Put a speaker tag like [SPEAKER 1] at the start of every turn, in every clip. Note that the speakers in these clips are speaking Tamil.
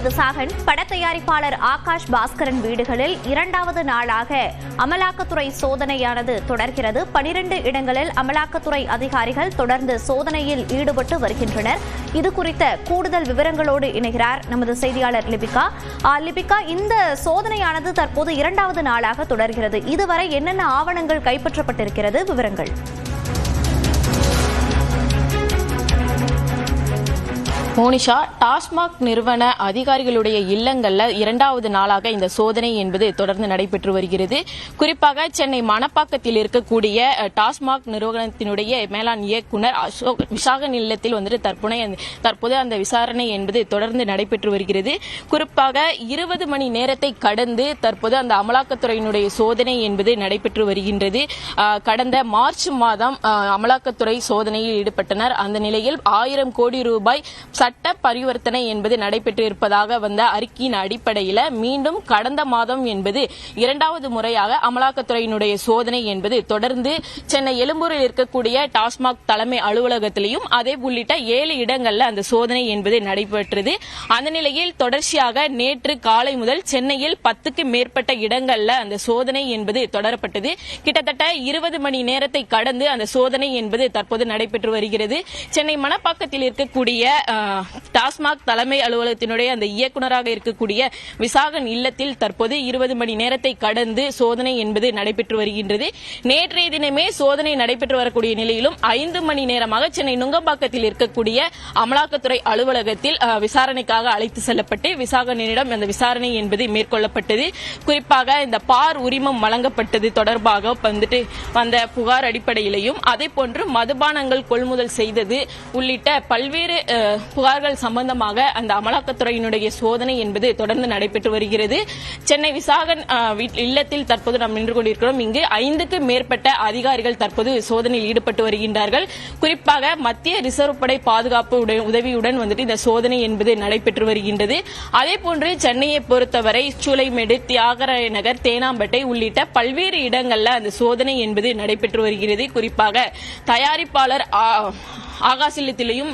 [SPEAKER 1] தயாரிப்பாளர் ஆகாஷ் பாஸ்கரன் வீடுகளில் இரண்டாவது நாளாக அமலாக்கத்துறை சோதனையானது தொடர்கிறது. பனிரெண்டு இடங்களில் அமலாக்கத்துறை அதிகாரிகள் தொடர்ந்து சோதனையில் ஈடுபட்டு வருகின்றனர். இது குறித்த கூடுதல் விவரங்களோடு இணைகிறார் நமது செய்தியாளர் லிபிகா. ஆ, லிபிகா இந்த சோதனையானது தற்போது இரண்டாவது நாளாக தொடர்கிறது. இதுவரை என்னென்ன ஆவணங்கள் கைப்பற்றப்பட்டிருக்கிறது? விவரங்கள்.
[SPEAKER 2] மோனிஷா டாஸ்மாக் நிறுவன அதிகாரிகளுடைய இல்லங்கள்ல இரண்டாவது நாளாக இந்த சோதனை என்பது தொடர்ந்து நடைபெற்று வருகிறது. குறிப்பாக சென்னை மணப்பாக்கத்தில் இருக்கக்கூடிய டாஸ்மாக் நிறுவனத்தினுடைய மேலாண் இயக்குனர் அசோக் விசாகன் இல்லத்தில் வந்துட்டு தற்போது தற்போது அந்த விசாரணை என்பது தொடர்ந்து நடைபெற்று வருகிறது. குறிப்பாக இருபது மணி நேரத்தை கடந்து தற்போது அந்த அமலாக்கத்துறையினுடைய சோதனை என்பது நடைபெற்று வருகின்றது. கடந்த மார்ச் மாதம் அமலாக்கத்துறை சோதனையில் ஈடுபட்டனர். அந்த நிலையில் ஆயிரம் கோடி ரூபாய் சட்ட பரிவர்த்தனை என்பது நடைபெற்று இருப்பதாக வந்த அறிக்கையின் அடிப்படையில் மீண்டும் கடந்த மாதம் என்பது இரண்டாவது முறையாக அமலாக்கத்துறையினுடைய சோதனை என்பது தொடர்ந்து சென்னை எழும்பூரில் இருக்கக்கூடிய டாஸ்மாக் தலைமை அலுவலகத்திலையும் அதே உள்ளிட்ட ஏழு இடங்களில் அந்த சோதனை என்பது நடைபெற்றது. அந்த நிலையில் தொடர்ச்சியாக நேற்று காலை முதல் சென்னையில் பத்துக்கு மேற்பட்ட இடங்களில் அந்த சோதனை என்பது தொடரப்பட்டது. கிட்டத்தட்ட இருபது மணி நேரத்தை கடந்து அந்த சோதனை என்பது தற்போது நடைபெற்று வருகிறது. சென்னை மணப்பாக்கத்தில் இருக்கக்கூடிய டாஸ்மாக் தலைமை அலுவலகத்தினுடைய அந்த இயக்குனராக இருக்கக்கூடிய விசாகன் இல்லத்தில் தற்போது இருபது மணி நேரத்தை கடந்து சோதனை என்பது நடைபெற்று வருகின்றது. நேற்றைய தினமே சோதனை நடைபெற்று வரக்கூடிய நிலையிலும் ஐந்து மணி நேரமாக சென்னை நுங்கம்பாக்கத்தில் இருக்கக்கூடிய அமலாக்கத்துறை அலுவலகத்தில் விசாரணைக்காக அழைத்து செல்லப்பட்டு விசாகனிடம் அந்த விசாரணை என்பது மேற்கொள்ளப்பட்டது. குறிப்பாக இந்த பார் உரிமம் வழங்கப்பட்டது தொடர்பாக வந்துட்டு வந்த புகார் அடிப்படையிலையும் அதே போன்று மதுபானங்கள் கொள்முதல் செய்தது உள்ளிட்ட பல்வேறு புகார்கள் சம்பந்தமாக அந்த அமலாக்கத்துறையினுடைய சோதனை என்பது தொடர்ந்து நடைபெற்று வருகிறது. சென்னை விசாகன் இல்லத்தில் தற்போது நாம் நின்று கொண்டிருக்கிறோம். இங்கு ஐந்துக்கு மேற்பட்ட அதிகாரிகள் தற்போது சோதனையில் ஈடுபட்டு வருகின்றார்கள். குறிப்பாக மத்திய ரிசர்வ் படை பாதுகாப்பு உதவியுடன் வந்துட்டு இந்த சோதனை என்பது நடைபெற்று வருகின்றது. அதே போன்று சென்னையை பொறுத்தவரை சூளைமேடு தியாகராய நகர் தேனாம்பேட்டை உள்ளிட்ட பல்வேறு இடங்களில் அந்த சோதனை என்பது நடைபெற்று வருகிறது. குறிப்பாக தயாரிப்பாளர் ஆ-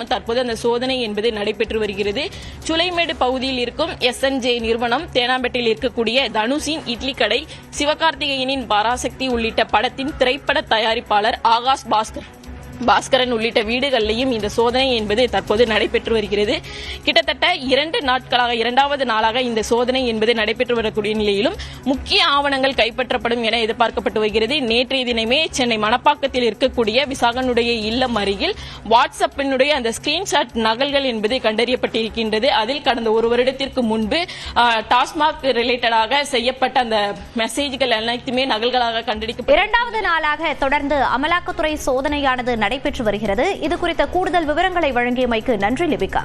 [SPEAKER 2] தற்போது அந்த சோதனை என்பது நடைபெற்று வருகிறது. சுலைமேடு பகுதியில் இருக்கும் எஸ்என்ஜே நிறுவனம் தேனாம்பேட்டையில் இருக்கக்கூடிய தனுஷின் இட்லி கடை சிவகார்த்திகேயனின் பராசக்தி உள்ளிட்ட படத்தின் திரைப்பட தயாரிப்பாளர் ஆகாஷ் பாஸ்கர். பாஸ்கரன் உள்ளிட்ட வீடுகளிலையும் இந்த சோதனை என்பது தற்போது நடைபெற்று வருகிறது. கிட்டத்தட்ட இரண்டு நாட்களாக இரண்டாவது நாளாக இந்த சோதனை என்பது நடைபெற்று வரக்கூடிய நிலையிலும் முக்கிய ஆவணங்கள் கைப்பற்றப்படும் என எதிர்பார்க்கப்பட்டு வருகிறது. நேற்றைய தினமே சென்னை மணப்பாக்கத்தில் இருக்கக்கூடிய விசாகனுடைய இல்லம் அருகில் வாட்ஸ்அப்பினுடைய அந்த ஸ்கிரீன்ஷாட் நகல்கள் என்பது கண்டறியப்பட்டிருக்கின்றது. அதில் கடந்த ஒரு வருடத்திற்கு முன்பு டாஸ்மாக் ரிலேட்டடாக செய்யப்பட்ட அந்த மெசேஜ்கள் அனைத்துமே நகல்களாக கண்டறிக்கப்பட்டு
[SPEAKER 1] இரண்டாவது நாளாக தொடர்ந்து அமலாக்கத்துறை சோதனையானது நடைபெற்று வருகிறது. இது குறித்த கூடுதல் விவரங்களை வழங்கியமைக்கு நன்றி லிபிகா.